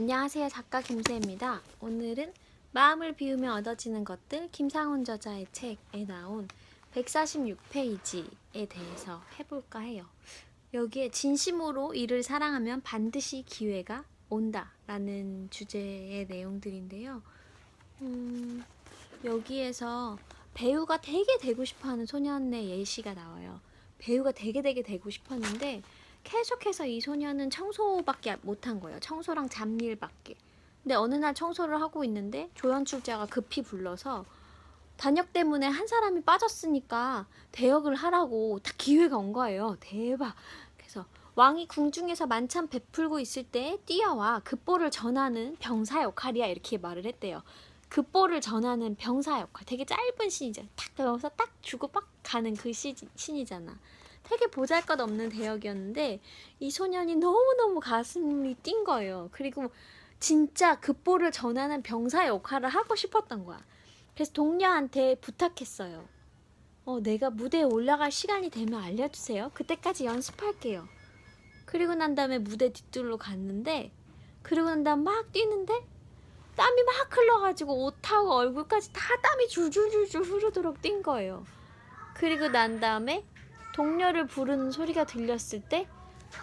안녕하세요. 작가 김세입니다. 오늘은 마음을 비우며 얻어지는 것들 김상훈 저자의 책에 나온 146페이지에 대해서 해볼까 해요. 여기에 진심으로 일을 사랑하면 반드시 기회가 온다 라는 주제의 내용들인데요. 음, 여기에서 배우가 되게 되고 싶어 하는 소년의 예시가 나와요. 배우가 되게 되게 되고 싶었는데 계속해서 이 소년은 청소밖에 못한 거예요. 청소랑 잡일밖에. 근데 어느 날 청소를 하고 있는데 조연 출자가 급히 불러서 단역 때문에 한 사람이 빠졌으니까 대역을 하라고 딱 기회가 온 거예요. 대박. 그래서 왕이 궁중에서 만찬 베풀고 있을 때 뛰어와 급보를 전하는 병사 역할이야 이렇게 말을 했대요. 급보를 전하는 병사 역할. 되게 짧은 신이잖아. 딱 그러면서 딱 주고 빡 가는 그 시, 신이잖아. 되게 보잘것없는 대역이었는데 이 소년이 너무너무 가슴이 뛴 거예요. 그리고 진짜 급보를 전하는 병사 역할을 하고 싶었던 거야. 그래서 동료한테 부탁했어요. 어, 내가 무대에 올라갈 시간이 되면 알려주세요. 그때까지 연습할게요. 그리고 난 다음에 무대 뒷줄로 갔는데, 그리고 난 다음 막 뛰는데, 땀이 막 흘러가지고 옷하고 얼굴까지 다 땀이 줄줄줄줄 흐르도록 뛴 거예요. 그리고 난 다음에 동료를 부르는 소리가 들렸을 때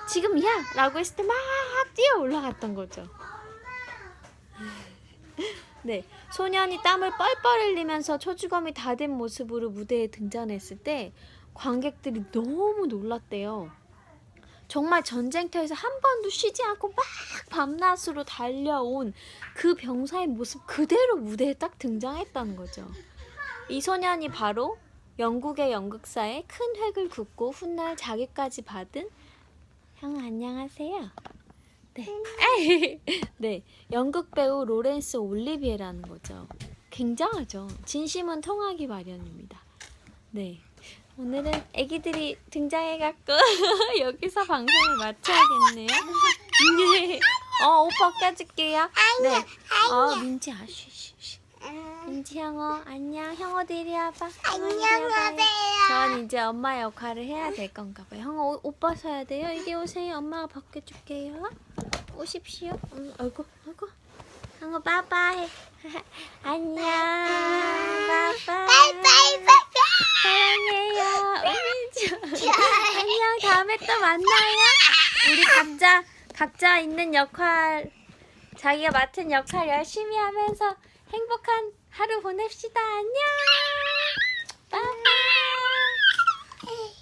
지금이야! 라고 했을 때 막 뛰어 올라갔던 거죠. 네, 소년이 땀을 뻘뻘 흘리면서 초주검이 다 된 모습으로 무대에 등장했을 때 관객들이 너무 놀랐대요. 정말 전쟁터에서 한 번도 쉬지 않고 막 밤낮으로 달려온 그 병사의 모습 그대로 무대에 딱 등장했다는 거죠. 이 소년이 바로 영국의 연극사에 큰 획을 긋고 훗날 자기까지 받은 형 안녕하세요. 네. 네. 연극 배우 로렌스 올리비에라는 거죠. 굉장하죠. 진심은 통하기 마련입니다. 네. 오늘은 아기들이 등장해갖고 여기서 방송을 마쳐야겠네요. 네. 어, 옷 벗겨줄게요. 네. 어, 민지 아 쉬쉬쉬. 민지 형어 안녕. 형어도 이리 와봐. 형어. 안녕하세요. 전 이제 엄마 역할을 해야 될 건가 봐요. 형아 옷, 옷 벗어야 돼요. 이리 오세요. 엄마가 벗겨줄게요. 오십시오. 음, 아이고, 아이고. 형아 빠빠해. 안녕. 빠빠. 사랑해요. 우민지. 안녕. 다음에 또 만나요. 우리 각자 각자 있는 역할 자기가 맡은 역할 열심히 하면서 행복한 하루 보냅시다. 안녕.